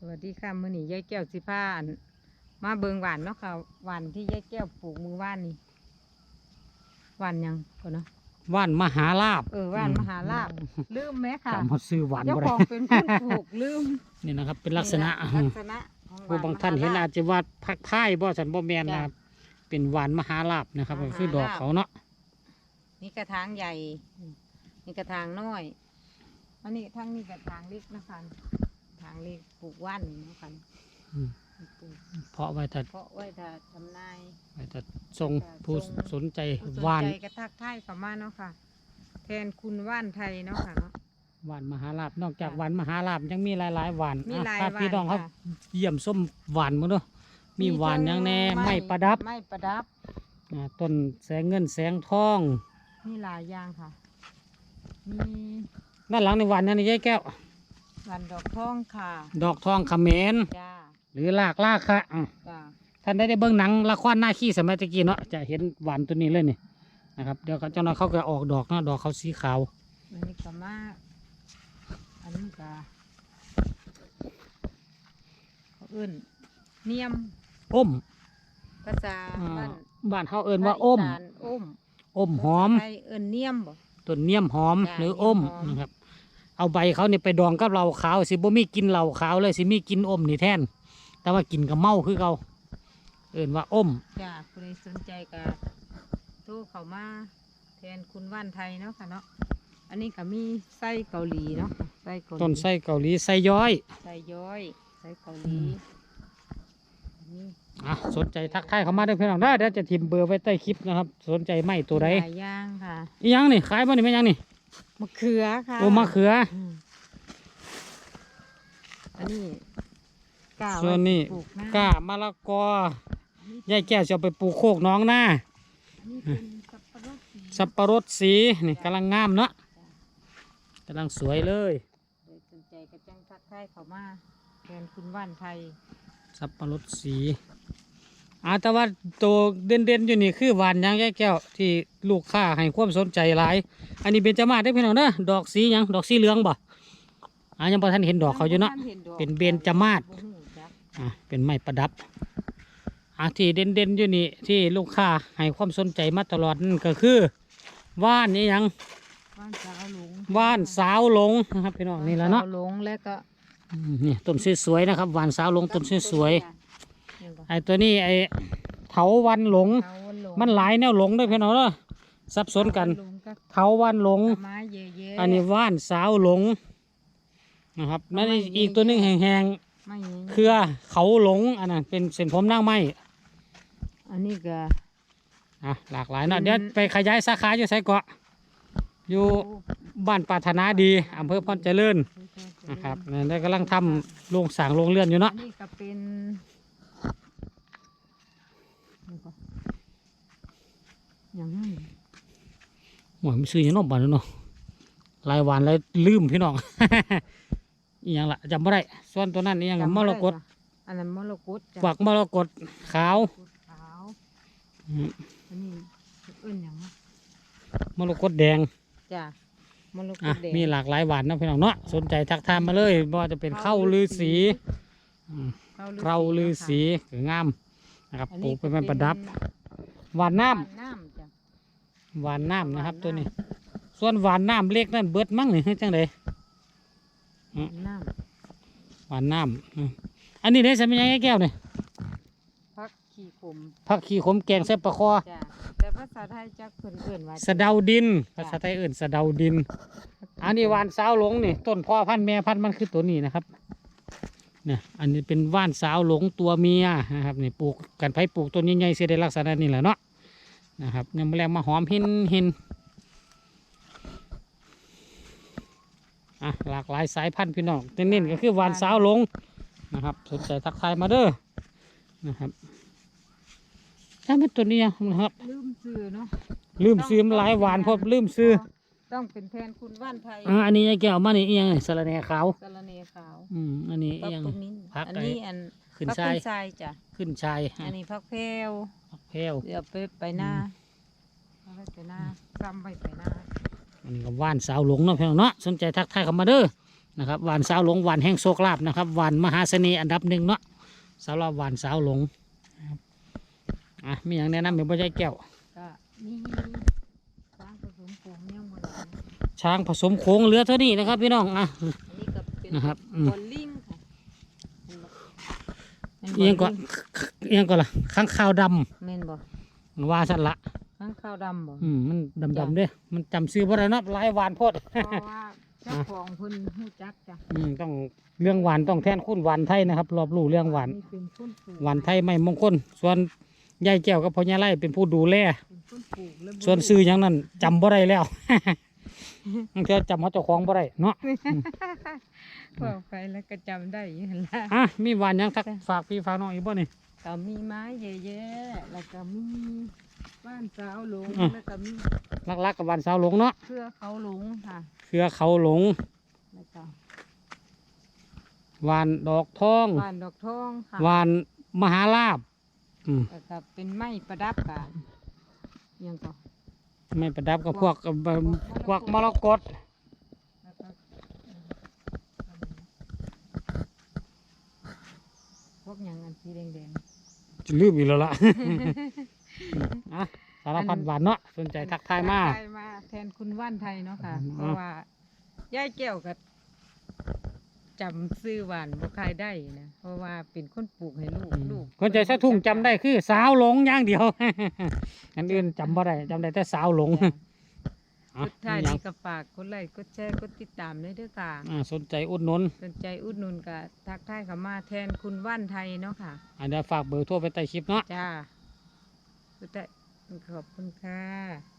สวัสดีค่ะมื้อนี้ยายแก้วสิพาอันมาเบิงหวานเนาะค่ะหวานที่ยายแก้วปลูกมือว่านนี่หวานหยังก่อนเนาะว่านมหาลาบเออหวานมหาลาบลืมไหมค่ะจำเขาซื้อหวานเจ้าบ่ขได้องเป็นคนปลูกลืมนี่นะครับ เป็นลักษณะนี่ลักษณะของหวผู้บางท่านเห็นอาจจะว่าพักพ่ายบ่สันบ่แมนจ้ะนะครับเป็นหวานมหาลาบนะครับมหาก็คือดอกลาภเขาเนาะนี่กระถางใหญ่นี่กระถางน้อย อันนี้ทั้งนี้กระถางเล็กนะคะทางเล็กปลูกว่านนี่เนาะค่ะอืม ปลูกเพราะไว้แต่เพราะไว้ถ้าทำนายไว้แต่ทรงจ้ะผู้ทรงสนใจผู้สนหวานใจกระทักทายเข้ามาเนาะค่ะ แทนคุณว่านไทยเนาะค่ะเนาะหวานมหาลาบนอกจากจ้ะหวานมหาลาบยังมีหลายๆหวานมีอะหลายถ้าพี่หวานน้องเขาค่ะ เยี่ยมส้มหวานมั้งเนาะมีหวานหยังแน่ทั้ไม้ประดับไม้ประดับอ่าต้นแสงเงินแสงทองมีหลายอย่างค่ะมีด้านหลังในหวานนั่นนี่ยายแก้ว วันดอกทองค่ะดอกทองเขมรจ้าหรือลากลากค่ะอะจ้าท่านได้ได้เบิ่งหนังละครหน้าขี้สมัยตะกี้เนาะจะเห็นหวานตัวนี้เลยนี่นะครับเดี๋ยวเขาเจ้าน้อยเขาก็ออกดอกเนาะดอกเขาสีขาวอันนี้ก็มาอันนี้ก็เขาเอื่นเนียมอ้มภาษาอ่าบ้านบ้านเขาเอิ้นว่าอ้มภคอีสานอ้มอ้มหอม ภาษาไทยเอื่นเนียมบ่ ต้นเนียมหอมจ้ะหรืออ้มเนียมหอม นะครับ เอาใบเขาเนี่ยไปดองกับเหล้าขาวสิบ่มีกินเหล้าขาวเลยสิมีกินอ้มนี่แทน แต่ว่ากินกับเมาคือเขาเอิ้นว่าอ้มจ้าคุณสนใจก็โทรเข้ามาแทนคุณว่านไทยเนาะค่ะเนาะอันนี้ก็มีไส้เกาหลีเนาะไส้เกาหลีต้นไส้เกาหลีไส้ย้อยไส้ย้อยไส้เกาหลีนี่อะสนใจทักทายเขามาได้เพื่อนได้เดี๋ยวจะทิมเบอร์ไว้ใต้คลิปนะครับ สนใจไม่ตัวใดหลายอย่างค่ะอีหยังนี่ขายบ่นี่ไม่ยังนี่ มะเขือค่ะโอ้มะเขืออืมอันนี้กล้าส่วนนี้ ปลูกหน้ก้ามะละกอยายแก้วจะเอาไปปลูกโคกน้องหน้า อันนี้เป็นสับปะรดสีสับปะรดสีนี่กำลังงามเนาะกำลังสวยเลยเลยสนใจกระจังทักทายเขามาแทนคุณว่านไทยสับปะรดสี อาแต่ว่าตัวเด่นๆอยู่นี่คือหวานยางยายแก้วที่ลูกค้าให้ความสนใจหลาย อันนี้เป็นจมาศได้อพี่น้องเด้อดอกสีหยังดอกสีเหลืองบ่อ่ายังพอท่านเห็นดอกเขาอยู่เนาะเป็นเบญจมาศบ่ฮู้จักอะเป็นไม้ประดับอะที่เด่นๆอยู่นี่ที่ลูกค้าให้ความสนใจมาตลอดนั่นก็คือว่านนี่ยังว่านสาวหลงว่านสาวหลงนะครับพี่น้องนี่แหละเนาะสวหลงแล้วก็อืมนี่ต้นสวยๆนะครับหวานสาวหลงต้นสวยเห็นบ่ๆ ไอ้ตัวนี้ไอ้เถาวันหลงเสาหลงมันหลายแนวหลงด้วยพี่น้องเนาะสับสนกันเสาหลงก็เถาวันหลง ไม้เยอะๆอันนี้ว่านสาวหลงนะครับนั่นเอาไม้อีกตัวหนึงแห้งไม่เยอะๆเครือเขาหลงอันนั้นเป็นเส้นผมนางไม้อันนี้ก็ อะหลากหลายเนาะอืม เดี๋ยวไปขยายสาขาอยู่ไสเกาะอยู่บ้านปรารถนาดีอำเภอพรเจริญนะครับนั่นได้กำลังทำโรงสร้างโรงเรือนอยู่เนาะอันนี้ก็เป็น อย่างนั้นหวยมันซื้อยังนอกบ้านแล้วเนาะหลายวันแล้วลืมพี่น้อง อีหยังล่ะจำไม่ได้ ส่วนตัวนั้นอีหยังจำมบ่รได้กตจ้ะอันนั้นมรกตจ้ะฝักมรกตขาวมรกตขาวอืมอันนี้เอิ้นอย่างนะมรกตแดงจ้ะมรกอะตแดงมีหลากหลายหวานนะพี่น้องเนาะสนใจทักทามมาเลยบ่ว่าจะเป็นข้าวลือสีอืมข้าวฤาษีเราลือสีนะคะสวยงามนะครับอันปลูนี้กเป็นไม้ประดับหวานน้หวานน้ำจ้ะำ หวานน้ำนะครับหวานน้ำตัวนี้ ส่วนหวานน้ำเล็กนั่นเบิดมั่งนี่คือจังไดอืมน้หวานน้ำอืมอันนี้ได้สมัยยังไงแก้วเนี่ยำพักขี้ขมผักขี้ขมแกงใส่ปลาคอจ้ะแต่ภาษาไทยจักเพิ่นเอิ้นว่าสะเดาดิน ภาษาไทยเอื่นสะเดาดิน อันนี้หวานสาวหลงนี่ต้นพ่อพันธุ์แม่พันธุ์มันคือตัวนี้นะครับเนี่ยอันนี้เป็นว่านสาวหลงตัวเมียนะครับนี่ปลูกกันไผปลูกต้นใหญ่ๆเสียได้ลักษณะนี้แหละเนาะ นะครับยังแมลงมาหอมหินหินอะหลากหลายสายพันธุ์พี่น้องเน้นๆก็คือหวานสาวหลงนะครับสนใจทักทายมาเด้อนะครับถ้าเป็นตัวนี้นะครับ ลืมซื้อเนาะลืมซื้อมันหลายหวานเพราะลืมซื้อต้องเป็นแทนคุณว่านไทยอ่าอันนี้ยายแก้วมานี่เอียงนี่สะระแหน่ขาวสะระเนขาว อืมอันนี้พัเอีกยงตรงนี้พักอันไอ้นี้อันขึ้นพักชายขึ้นชายจ้ะขึ้นชายอันนี้พักแพรวพัก แพรวเดี๋ยวไปไปหน้าเอาไว้ไปหน้าซ้ำไว้ไปหน้าอันนี้ก็ว่านสาวหลงเนาะพี่น้องเนาะสนใจทักทายเข้ามาเด้อนะครับหวานสาวหลงหวานแห่งโชคลาภนะครับหวานมหาเสน่ห์อันดับหนึ่งเนาะสำหรับหวานสาวหลงนะครับอะมีอย่างแนะนำเป็นพ่อใหญ่แก้ว ก็มีสร้างผสมผมยังบ่ได้ช้างผสมโค้งเหลือเท่านี้นะครับ พี่น้องอะ อันนี้ก็เป็นนะครับอืม บอลลิงค่ะ เป็นเอียงบก็ลลิเอียงก็ล่ะข้างขาวดแม่นบ่ำมันว่าสันละข้างขาวดำบ่อืมมันดำดำๆเด้อมันจำซื้อบ่ได้เนาะหลายหวานโพดเพราะว่าเจ้าของเพิ่นฮู้จักจ้ะอืมต้องเรื่องหวานต้องแทนคุณหวานไทยนะครับ รอบรู้เรื่องหวานนี่เป็นคนปลูกหวานไทยไม่มงคลส่วนยายแก้วกับพ่อยายไล่เป็นผู้ดูแลเป็นคนปลูกแล้วบ่ส่วนซื้อหยังนั้นจำบ่ได้แล้ว มันเธอจำเขาเจ้าของบ่ได้เนาะบอกไปแล้วก็จำได้อยังละอะมีหวานหยังทักฝากพี่ฝากน้องอีกบ่นี่ ก็มีไม้เยอะๆแล้วก็มีบ้านสาวหลงอะ แล้วก็มีลักๆกับหวานสาวหลงเนาะเครือเขาหลงค่ะ เครือเขาหลงแล้วก็หวานดอกทองบ้านดอกทองค่ะหวานมหาลาบอืมแล้วก็เป็นไม้ประดับกันยังก็ ไม่ประดับกับพวกเอ่อพวกมรกตแล้วก็พวกหยังอันสีแดงจะลืมอีกแล้วล่ะอะสารพัดหวานเนาะสนใจๆทักทายมาทักทายมาแทนคุณว่านไทยเนาะค่ะอืมเพราะว่ายายแก้วก็ จำซื้อหวานบ่คายได้นะเพราะว่าเป็นคนปลูกให้ลูกลูกคนใจสะทุ่งจำได้คือสาวหลงอย่างเดียว อันอื่นจำบ่ได้จำได้แต่สาวหลงจ้ะอะสุดท้ายมีหยังนี้ก็ฝากกดไลค์กดแชร์กดติดตามด้วยเด้อค่ะอ่าสนใจอุดหนุนสนใจอุดหนุนก็ทักทายเข้ามาแทนคุณว่านไทยเนาะค่ะ อันเดี๋ยวฝากเบอร์โทั่วไปใต้คลิปเนาะ จ้าสุดท้ายขอบคุณค่ะ